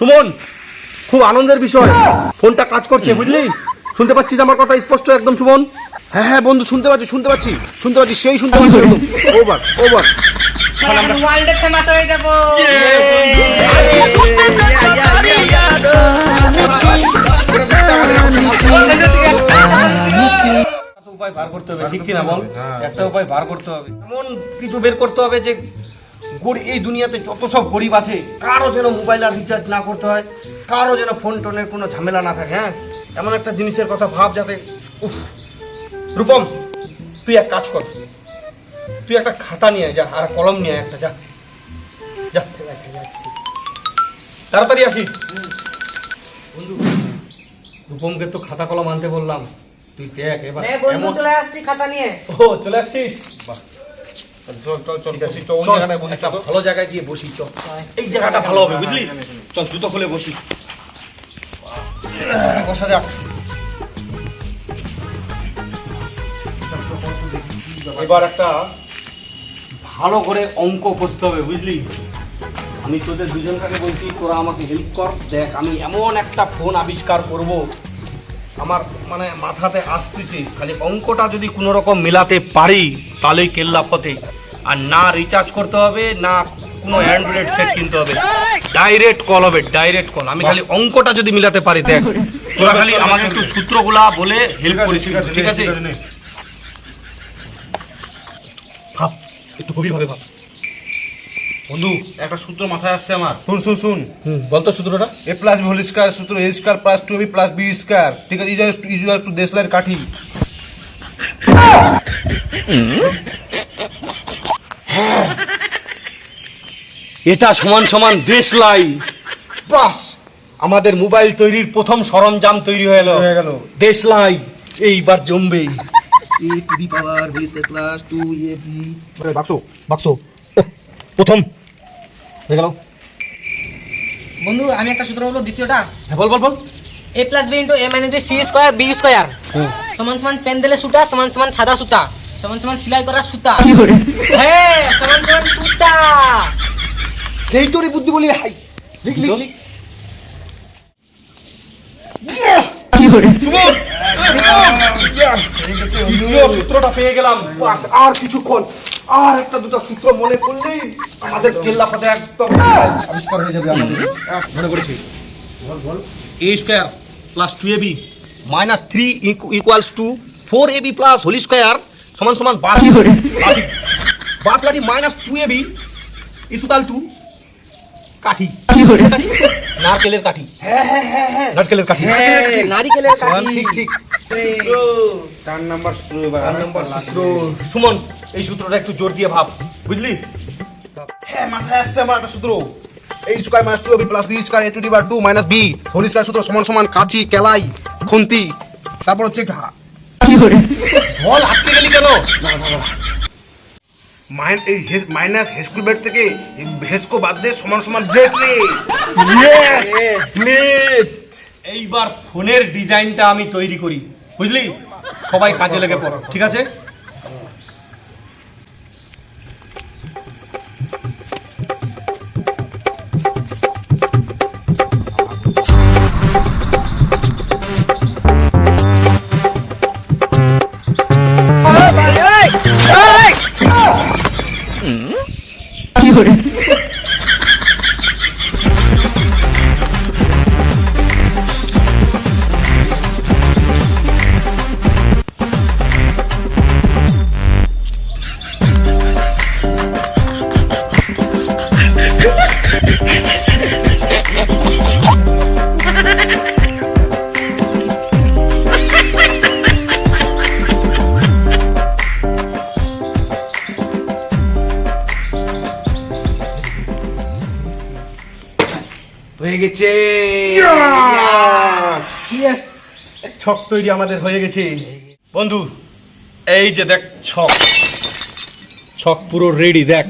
সুমন খুব আনন্দের বিষয়। ফোনটা কাজ করছে বুঝলি? শুনতে পাচ্ছিস আমার কথা স্পষ্ট একদম সুমন? হ্যাঁ হ্যাঁ বন্ধু শুনতে পাচ্ছি শুনতে পাচ্ছি। শুনতে পাচ্ছি সেই শুনতে পাচ্ছি ওভার ওভার। ওয়ার্ল্ডে ফেমাস হয়ে যাব উপায় বার করতে হবে ঠিক কিনা বল? একটা উপায় বার করতে হবে। এমন কিছু বের করতে হবে যে গরি- এই দুনিয়াতে যত সব গরিব আছে কারও যেন মোবাইল আর রিচার্জ না করতে হয় কারও যেন ফোন টোনের কোনো ঝামেলা না থাকে হ্যাঁ? এমন একটা জিনিসের কথা ভাব যাতে উফ। রূপম তুই এক কাজ কর। তুই একটা খাতা নিয়ে যা আর কলম নিয়ে একটা যা। যা। ঠিক আছে যাচ্ছি। তাড়াতাড়ি আসিস। বন্ধু। রূপমকে তো খাতা কলম আনতে বললাম। তুই দেখ এবার বন্ধু চলে আসছি খাতা নিয়ে। ও চলে আসছিস। চল চল চল বসি, চল, অন্য জায়গায় বসি, চল। ভালো জায়গায় গিয়ে বসি চল। এই জায়গাটা ভালো হবে বুঝলি? চল জুতো খুলে বসি। বসা যাক। এবার একটা ভালো করে অঙ্ক কষতে হবে বুঝলি? আমি তোদের দুজনকাকে বলছি তোরা আমাকে হেল্প কর। দেখ আমি এমন একটা ফোন আবিষ্কার করব আমার মানে মাথাতে আসতেছে। খালি অঙ্কটা যদি কোনো রকম মেলাতে পারি তাহলেই কেল্লা ফতে আর না রিচার্জ করতে হবে না কোনো অ্যান্ড্রয়েড সেট কিনতে হবে ডাইরেক্ট কল হবে ডাইরেক্ট কল আমি খালি অঙ্কটা যদি মিলাতে পারি দেখ তোরা খালি আমাকে একটু সূত্রগুলা বলে হেল্প করিস ঠিক আছে। ভাব একটু গভীর ভাবে ভাব বন্ধু একটা সূত্র মাথায় আসছে আমার শুন শুন শুন বলতো সূত্রটা এ প্লাস হোল স্কয়ার সূত্র A square plus two B plus B square ঠিক আছে ইজ ইজ টু দেশলাইয়ের কাঠি এটা সমান সমান দেশলাই বাস আমাদের মোবাইল তৈরির প্রথম সরঞ্জাম তৈরি হয়ে গেল হয়ে গেল। দেশলাই এইবার জমবে A to the power B square plus two A B বাক্স। বাক্স প্রথম। হয়ে গেল। বন্ধু আমি একটা সূত্র বলব দ্বিতীয়টা। হ্যাঁ বল বল বল। A plus B into A মানে সি স্কোয়ার বি স্কোয়ার সমান সমান পেন দিলে সুতা সমান সমান সাদা সুতা। সমান সমান সেলাই করা সুতা। হ্যাঁ সমান সমান সুতা। সেই তোরই বুদ্ধি বলি হাই দেখলি সূত্রটা পেয়ে গেলাম। আর কিছুক্ষণ। আর একটা দুটো সূত্র মনে করলেই আমাদের কেল্লা পথে একদম আবিষ্কার হয়ে যাবে আমাদের। মনে করেছি A square plus two A B minus three equals two four A B plus whole square সমান সমান বাস। বাস লাঠি মাইনাস টু এ বি ইসুকাল টু কাঠি। নারকেলের কাঠি। নারকেলের কাঠি। নারিকেলের কাঠি। ঠিক ঠিক। চার নাম্বার সূত্র চার নম্বর সূত্র সুমন এই সূত্রটা একটু জোর দিয়ে ভাব। বুঝলি? হ্যাঁ মাথায় আসছে আমার একটা সূত্র। A square minus two B plus B square A to the bar two minus B whole square সূত্র সমান সমান কাঁচি কেলাই খুন্তি। তারপর হচ্ছে বল আটকে গেলি কেন? মাইন- এই মাইনাস হেস্কুল বেড থেকে হেসকো বাদ দিয়ে সমান সমান ব্লেড রে। ব্লেড এইবার ফোনের ডিজাইনটা আমি তৈরি করি বুঝলি? সবাই কাজে লেগে পড়ো ঠিক আছে? হয়ে গেছে ছক তৈরি আমাদের হয়ে গেছে। বন্ধু এই যে দেখ ছক। ছক পুরো রেডি দেখ।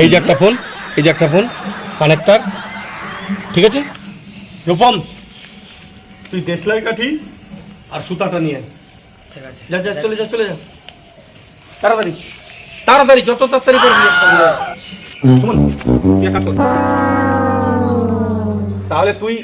এই যে একটা ফোন এই যে একটা ফোন কানেক্টার ঠিক আছে? রূপম তুই দেশলাই কাঠি আর সুতাটা নিয়ে। ঠিক আছে। যা যা চলে যা চলে যা। তাড়াতাড়ি তাড়াতাড়ি যত তাড়াতাড়ি আয়। সুমন তুই কর। তাহলে তুই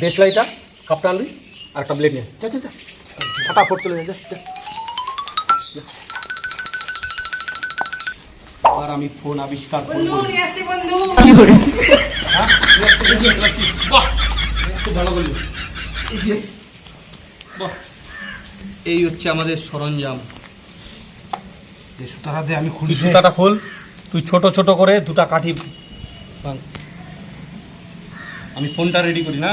দেশলাইটা কাপটা আনবি আর একটা ব্লেড নিয়ে যা যা যা ফটাফট চলে যা আর আমি ফোন আবিষ্কার করব হ্যাঁ? বাহ! খুব ভালো বললি। বাহ! এই হচ্ছে আমাদের সরঞ্জাম সুতাটা দিয়ে আমি খুলি সুতাটা খোল তুই ছোট ছোট করে দুটা কাঠি। আমি ফোনটা রেডি করি না?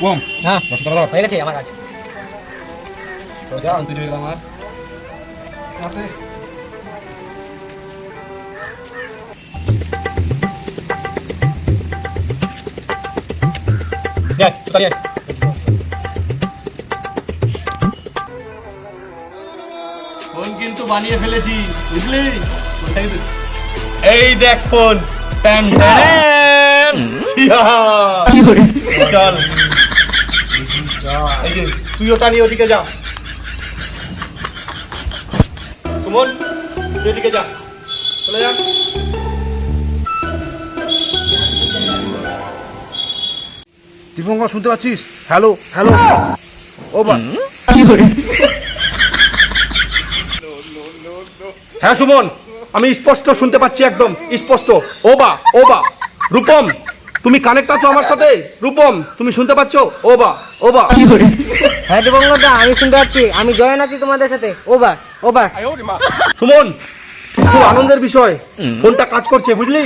কম হ্যাঁ হয়ে গেছে আমার কাছে তৈরি হয়ে গেল আমার দেখ ফোন কিন্তু বানিয়ে ফেলেছি বুঝলি? ফোনটা কিন্তু- এই দেখ ফোন। ট্যান। চল। এই যে তুই ওটা নিয়ে ওদিকে যা। সুমন তুই ওদিকে যা। চলে যা। দীপঙ্কর শুনতে পাচ্ছিস? Hello hello. ও বা হ্যাঁ সুমন আমি স্পষ্ট শুনতে পাচ্ছি একদম স্পষ্ট। ও বা ও বা রূপম তুমি কানেক্ট আছো আমার সাথে? রূপম তুমি শুনতে পাচ্ছ? ও বা ও বা হ্যাঁ দিবঙ্গদা আমি শুনতে পাচ্ছি আমি জয়েন আছি তোমাদের সাথে। ওভার ওভার সুমন খুব আনন্দের বিষয়। ফোনটা কাজ করছে বুঝলি?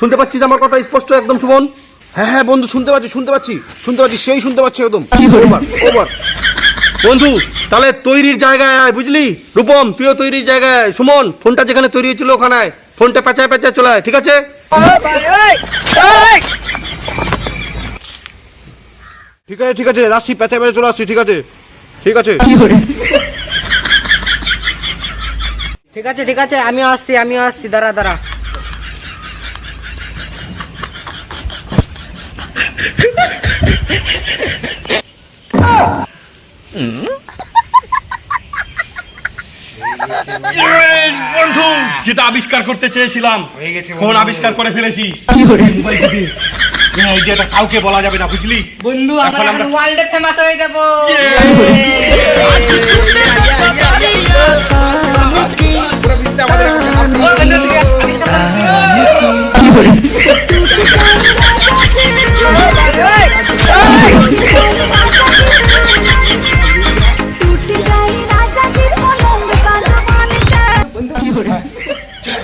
শুনতে পাচ্ছিস আমার কথা স্পষ্ট একদম সুমন? হ্যাঁ হ্যাঁ বন্ধু শুনতে পাচ্ছি শুনতে পাচ্ছি শুনতে পাচ্ছি সেই শুনতে পাচ্ছি একদম। ওভার ওভার বন্ধু তাহলে তৈরির জায়গায় আয় বুঝলি? রূপম তুইও তৈরির জায়গায় সুমন ফোনটা যেখানে তৈরি হয়েছিল ওখানে ফোনটা পেঁচায় পেঁচায় চলে আয়, ঠিক আছে? ঠিক আছে ঠিক আছে আসছি পেঁচা পেঁচা চলে আসছি ঠিক আছে? ঠিক আছে? ঠিক আছে ঠিক আছে আমিও আসছি আমিও আসছি দাঁড়া দাঁড়া। যেটা আবিষ্কার করতে চেয়েছিলাম হয়ে গেছে ফোন আবিষ্কার করে ফেলেছি। এই যে এটা কাউকে বলা যাবে না বুঝলি? বন্ধু এখন আমরা আমরা- ওয়ার্ল্ডে ফেমাস হয়ে যাব।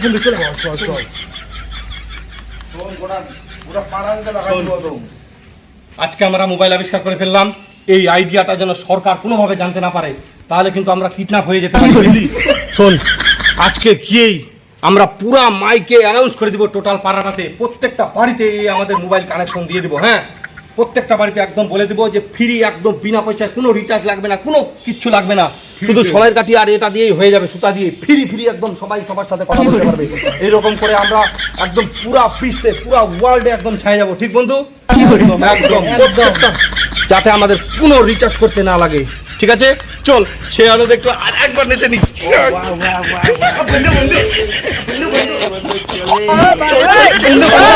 বন্ধু চলে চল চল। একদম। আজকে আমরা মোবাইল আবিষ্কার করে ফেললাম। এই আইডিয়াটা যেন সরকার কোনোভাবে জানতে না পারে তাহলে কিন্তু আমরা কিডন্যাপ হয়ে যেতে পারি শোন আজকে গিয়েই আমরা পুরা মাইকে অ্যানাউন্স করে দিব টোটাল পাড়াটাতে। প্রত্যেকটা বাড়িতে এই আমাদের মোবাইল কানেকশন দিয়ে দিব হ্যাঁ? প্রত্যেকটা বাড়িতে একদম বলে দিব যে ফ্রি একদম বিনা পয়সায় কোনো রিচার্জ লাগবে না কোনো কিচ্ছু লাগবে না। শুধু সলের কাঠি আর এটা দিয়েই হয়ে যাবে সুতা দিয়ে। ফ্রি ফ্রি একদম সবাই সবার সাথে কথা বলতে পারবে। এইরকম করে আমরা একদম পুরা বিশ্বে পুরা ওয়ার্ল্ডে একদম ছাই যাব। ঠিক বন্ধু? একদম প্রত্যেকটা যাতে আমাদের কোনো রিচার্জ করতে না লাগে। ঠিক আছে? চল সে আলো একটু আর একবার নেচে নি বন্ধু, বন্ধু। বন্ধু, বন্ধু।